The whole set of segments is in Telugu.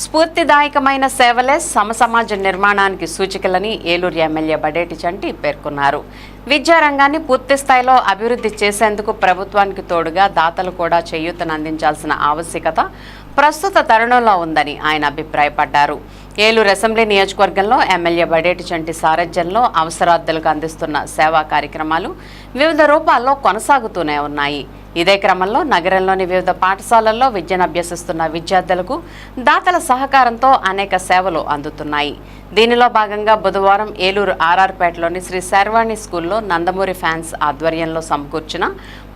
స్ఫూర్తిదాయకమైన సేవలే సమసమాజ నిర్మాణానికి సూచికలని ఏలూరు ఎమ్మెల్యే బడేటి చంటి పేర్కొన్నారు. విద్యారంగాన్ని పూర్తి స్థాయిలో అభివృద్ధి చేసేందుకు ప్రభుత్వానికి తోడుగా దాతలు కూడా చేయూతను అందించాల్సిన ఆవశ్యకత ప్రస్తుత తరుణంలో ఉందని ఆయన అభిప్రాయపడ్డారు. ఏలూరు అసెంబ్లీ నియోజకవర్గంలో ఎమ్మెల్యే బడేటి చంటి సారథ్యంలో అవసరార్థులకు అందిస్తున్న సేవా కార్యక్రమాలు వివిధ రూపాల్లో కొనసాగుతూనే ఉన్నాయి. ఇదే క్రమంలో నగరంలోని వివిధ పాఠశాలల్లో విద్యను అభ్యసిస్తున్న విద్యార్థులకు దాతల సహకారంతో అనేక సేవలు అందుతున్నాయి. దీనిలో భాగంగా బుధవారం ఏలూరు ఆర్ఆర్పేటలోని శ్రీ శర్వాణి స్కూల్లో నందమూరి ఫ్యాన్స్ ఆధ్వర్యంలో సమకూర్చిన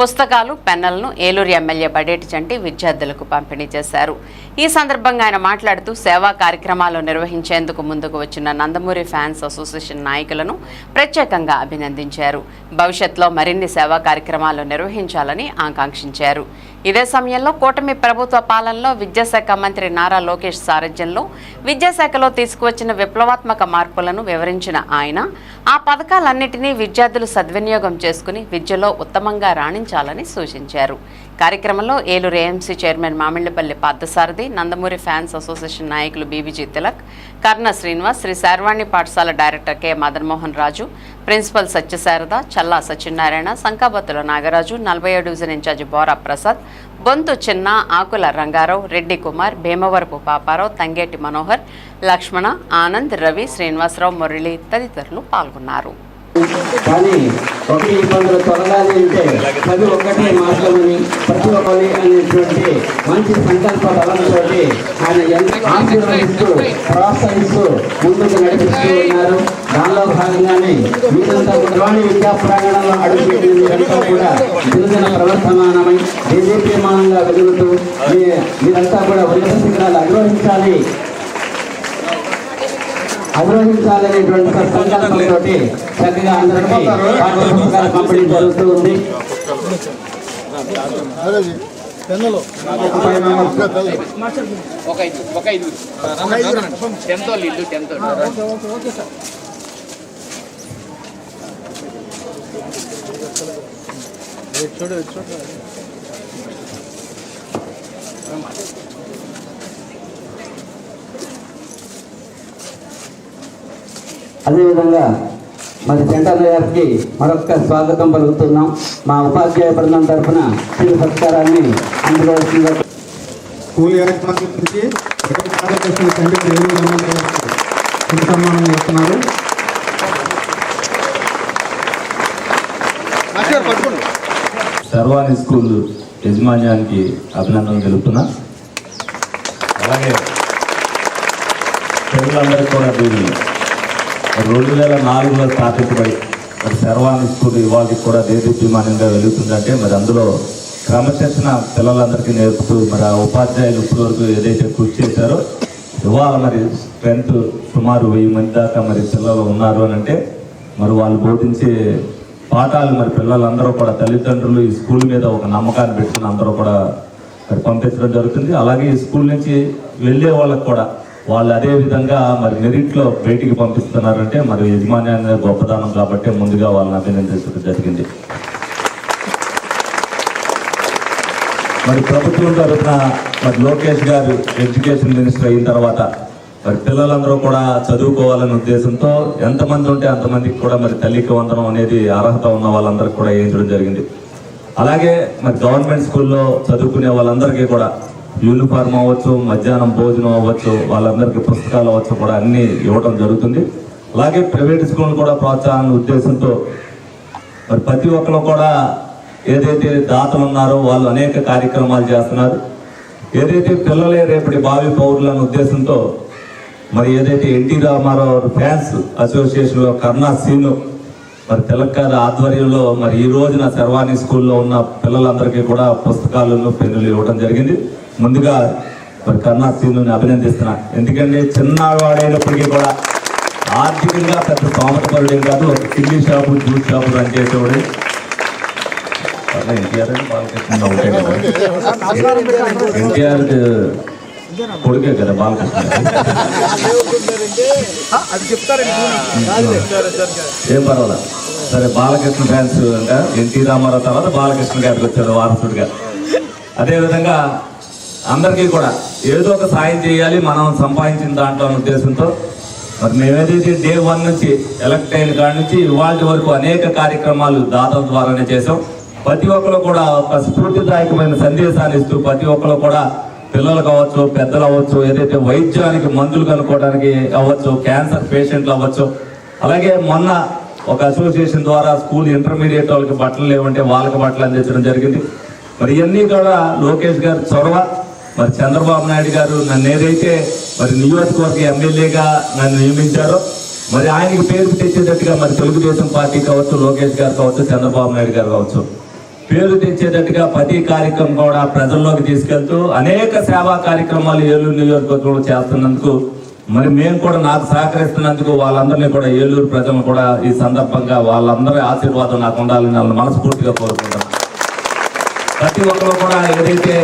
పుస్తకాలు పెన్నులను ఏలూరు ఎమ్మెల్యే బడేటి చంటి విద్యార్థులకు పంపిణీ చేశారు. ఈ సందర్భంగా ఆయన మాట్లాడుతూ సేవా కార్యక్రమాలు నిర్వహించేందుకు ముందుకు వచ్చిన నందమూరి ఫ్యాన్స్ అసోసియేషన్ నాయకులను ప్రత్యేకంగా అభినందించారు. భవిష్యత్లో మరిన్ని సేవా కార్యక్రమాలు నిర్వహించాలని ఆకాంక్షించారు. ఇదే సమయంలో కూటమి ప్రభుత్వ పాలనలో విద్యాశాఖ మంత్రి నారా లోకేష్ సారథ్యంలో విద్యాశాఖలో తీసుకువచ్చిన విప్లవాత్మక మార్పులను వివరించిన ఆయన ఆ పథకాలన్నింటినీ విద్యార్థులు సద్వినియోగం చేసుకుని విద్యలో ఉత్తమంగా రాణించాలని సూచించారు. కార్యక్రమంలో Eluru AMC chairman Mamillapalli Parthasarathi Nandamuri fans association నాయకులు బీబీజీ తిలక్ కర్ణ శ్రీనివాస్ శ్రీ శార్వాణి పాఠశాల director K. Madanmohan Raju principal Satyasharada Challa Satyanarayana Sankabattula Nagaraju నలభై division in charge Bora Prasad Bonthu Chinna Akula Rangarao Reddy Kumar Bhimavarapu Paparao Tangeti Manohar లక్ష్మణ ఆనంద్ రవి శ్రీనివాసరావు మురళి తదితరులు పాల్గొన్నారు. కానీ ఒకటి ఇబ్బందులు తొలగాలి అంటే చదువు ఒక్కటే మార్గమని ప్రతి ఒక్కరి అనేటువంటి మంచి సంకల్ప బలంతో ఆయన ఎంతో ఆశీర్వదిస్తూ ప్రోత్సహిస్తూ ముందుకు నడిపిస్తూ ఉన్నారు. దానిలో భాగంగానే మీరంతా గురువాణి విద్యా ప్రాంగణంలో అడుగుపెట్టిన మీరంతా కూడా గిరిజన ప్రవర్తమానమై దేదీప్యమానంగా వెలుగుతూ మీ- మీరంతా కూడా ఉన్నత శిఖరాలు అధిరోహించాలి. అధిరోహించాలనేటువంటి సంకల్పంతో చక్కగా అందరికీ పాఠ్య పుస్తకాల పంపిణీ జరుగుతూ ఉంది. ఒక ఐదు ఒక ఐదు. టెన్త్ వాళ్ళు ఇల్లు టెన్త్ చూడు చూడు. అదేవిధంగా మరి సెంటర్ గారికి మరొక స్వాగతం పలుకుతున్నాం. మా ఉపాధ్యాయ బృందం తరఫున సత్కారాన్ని అందుకోవాల్సిందిగా సన్మానం చేస్తున్నారు. శర్వాణి స్కూల్ యజమాన్యానికి అభినందనలు తెలుపుతున్నా. అలాగే పిల్లలందరికీ కూడా దీన్ని రెండు వేల నాలుగులో స్థాపించబడి మరి శర్వాణి స్కూల్ ఇవాళకి కూడా దేదీప్యమానంగా వెలుగుతుందంటే మరి అందులో క్రమశిక్షణ పిల్లలందరికీ నేర్పుతూ మరి ఆ ఉపాధ్యాయులు ఇప్పటివరకు ఏదైతే కృషి చేశారో ఇవాళ మరి స్ట్రెంత్ సుమారు వెయ్యి మంది దాకా మరి పిల్లలు ఉన్నారు అని అంటే మరి వాళ్ళు బోధించే పాఠాలు మరి పిల్లలందరూ కూడా తల్లిదండ్రులు ఈ స్కూల్ మీద ఒక నమ్మకాన్ని పెట్టుకుని అందరూ కూడా మరి పంపించడం జరుగుతుంది. అలాగే ఈ స్కూల్ నుంచి వెళ్ళే వాళ్ళకి కూడా వాళ్ళు అదే విధంగా మరి మెరిట్లో బయటికి పంపిస్తున్నారంటే మరి యజమాన్యాన్ని గొప్పదానం కాబట్టి ముందుగా వాళ్ళని అభినందించడం జరిగింది. మరి ప్రభుత్వం తరఫున మరి లోకేష్ గారు ఎడ్యుకేషన్ మినిస్టర్ అయిన తర్వాత మరి పిల్లలందరూ కూడా చదువుకోవాలనే ఉద్దేశంతో ఎంతమంది ఉంటే అంతమందికి కూడా మరి తల్లికి వందనం అనేది అర్హత ఉన్న వాళ్ళందరికీ కూడా వేయించడం జరిగింది. అలాగే మరి గవర్నమెంట్ స్కూల్లో చదువుకునే వాళ్ళందరికీ కూడా యూనిఫామ్ అవ్వచ్చు మధ్యాహ్నం భోజనం అవ్వచ్చు వాళ్ళందరికీ పుస్తకాలు అవ్వచ్చు కూడా అన్నీ ఇవ్వడం జరుగుతుంది. అలాగే ప్రైవేట్ స్కూల్ కూడా ప్రోత్సాహం ఉద్దేశంతో మరి ప్రతి ఒక్కరు కూడా ఏదైతే దాతలు ఉన్నారో వాళ్ళు అనేక కార్యక్రమాలు చేస్తున్నారు. ఏదైతే పిల్లలే రేపటి భావి పౌరులన్న ఉద్దేశంతో మరి ఏదైతే ఎన్టీ రామారావు ఫ్యాన్స్ అసోసియేషన్లో కర్ణా సీను మరి తెలంగాణ ఆధ్వర్యంలో మరి ఈ రోజున శర్వాణి స్కూల్లో ఉన్న పిల్లలందరికీ కూడా పుస్తకాలను పెన్నులు ఇవ్వడం జరిగింది. ముందుగా మరి కన్నా సీనుని అభినందిస్తున్నా. ఎందుకంటే చిన్నవాడైనప్పటికీ కూడా ఆర్థికంగా పెద్ద స్తోమతపరుడేం కాదు ఒక కిల్లీ షాపు జ్యూస్ షాపు రన్ చేసేవాడు. ఎన్టీఆర్ అని బాలకృష్ణ కదా. ఎన్టీఆర్ కొడుకే కదా బాలకృష్ణ ఏం పర్వాలేదు సరే బాలకృష్ణ ఫ్యాన్స్ అంటే ఎన్టీ రామారావు తర్వాత బాలకృష్ణ గారికి వచ్చారు వారసుడిగా. అదేవిధంగా అందరికీ కూడా ఏదో ఒక సాయం చేయాలి మనం సంపాదించిన దాంట్లో ఉద్దేశంతో. మరి మేమేదైతే డే వన్ నుంచి ఎలక్ట్ అయిన కాడి నుంచి ఇవాళ వరకు అనేక కార్యక్రమాలు దాతల ద్వారానే చేసాం ప్రతి ఒక్కరు కూడా ఒక స్ఫూర్తిదాయకమైన సందేశాన్ని ఇస్తూ ప్రతి ఒక్కరు కూడా పిల్లలు కావచ్చు పెద్దలు అవ్వచ్చు ఏదైతే వైద్యానికి మందులు కనుక్కోవడానికి అవ్వచ్చు క్యాన్సర్ పేషెంట్లు అవ్వచ్చు. అలాగే మొన్న ఒక అసోసియేషన్ ద్వారా స్కూల్ ఇంటర్మీడియట్ వాళ్ళకి బట్టలు లేవంటే వాళ్ళకి బట్టలు అందించడం జరిగింది. మరి ఇవన్నీ కూడా లోకేష్ గారి చొరవ. మరి చంద్రబాబు నాయుడు గారు నన్ను ఏదైతే మరి నియోజకవర్గ ఎమ్మెల్యేగా నన్ను నియమించారో మరి ఆయనకి పేరు తెచ్చేటట్టుగా మరి తెలుగుదేశం పార్టీ కావచ్చు లోకేష్ గారు కావచ్చు చంద్రబాబు నాయుడు గారు కావచ్చు పేరు తెచ్చేటట్టుగా ప్రతి కార్యక్రమం కూడా ప్రజల్లోకి తీసుకెళ్తూ అనేక సేవా కార్యక్రమాలు ఏలూరు నియోజకవర్గంలో చేస్తున్నందుకు మరి మేము కూడా నాకు సహకరిస్తున్నందుకు వాళ్ళందరినీ కూడా ఏలూరు ప్రజలను కూడా ఈ సందర్భంగా వాళ్ళందరి ఆశీర్వాదం నాకు ఉండాలని వాళ్ళని మనస్ఫూర్తిగా కోరుకుంటున్నాను. ప్రతి ఒక్కరు కూడా ఏదైతే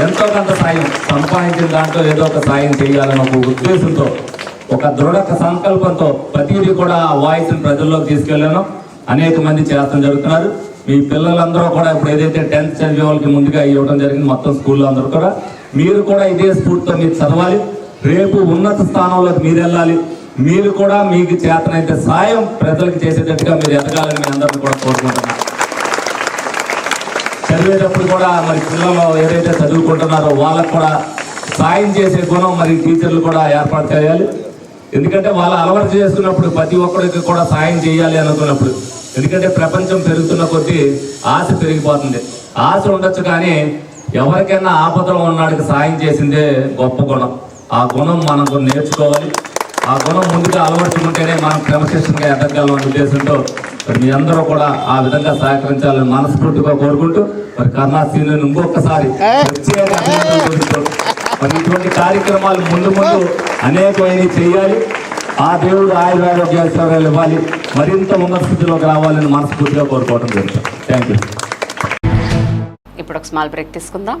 ఎంతో కొంత సాయం సంపాదించిన దాంట్లో ఏదో ఒక సాయం చేయాలని ఒక ఉద్దేశంతో ఒక దృఢ సంకల్పంతో ప్రతిదీ కూడా ఆ వాయిస్ని ప్రజల్లోకి తీసుకెళ్ళాను. అనేక మంది చేస్తాం జరుగుతున్నారు. మీ పిల్లలందరూ కూడా ఇప్పుడు ఏదైతే టెన్త్ చదివే వాళ్ళకి ముందుగా ఇవ్వడం జరిగింది మొత్తం స్కూల్లో అందరూ కూడా మీరు కూడా ఇదే స్ఫూర్తితో మీరు చదవాలి. రేపు ఉన్నత స్థానంలోకి మీరు వెళ్ళాలి. మీరు కూడా మీకు చేతనైతే సాయం ప్రజలకు చేసేటట్టుగా మీరు ఎదగాలని మీ అందరిని కూడా కోరుకుంటున్నాను. చదివేటప్పుడు కూడా మరి పిల్లలు ఏదైతే చదువుకుంటున్నారో వాళ్ళకు కూడా సాయం చేసే గుణం మరి టీచర్లు కూడా ఏర్పాటు చేయాలి. ఎందుకంటే వాళ్ళు అలవాటు చేసుకున్నప్పుడు ప్రతి ఒక్కరికి కూడా సాయం చేయాలి అనుకున్నప్పుడు. ఎందుకంటే ప్రపంచం పెరుగుతున్న కొద్దీ ఆశ పెరిగిపోతుంది. ఆశ ఉండొచ్చు కానీ ఎవరికైనా ఆపదలో ఉన్నాడికి సాయం చేసిందే గొప్ప గుణం. ఆ గుణం మనకు నేర్చుకోవాలి. ఆ గుణం ముందుగా అలవర్చుకుంటేనే మనం క్రమశిక్షణగా ఎదగలం ఉద్దేశంతో మరి మీ అందరూ కూడా ఆ విధంగా సహకరించాలని మనస్ఫూర్తిగా కోరుకుంటూ మరి ఇంకొకసారి ప్రత్యేక అభినందనలు తెలుపుతూ మరి ఇటువంటి కార్యక్రమాలు ముందు ముందు అనేకమైనవి చేయాలి. ఆ దేవుడు ఆయురారోగ్యాలు ఇవ్వాలి. మరింత ఉన్నత స్థితిలోకి రావాలని మనస్ఫూర్తిగా కోరుకోవడం జరుగుతుంది. థ్యాంక్ యూ ఇప్పుడు ఒక స్మాల్ బ్రేక్ తీసుకుందాం.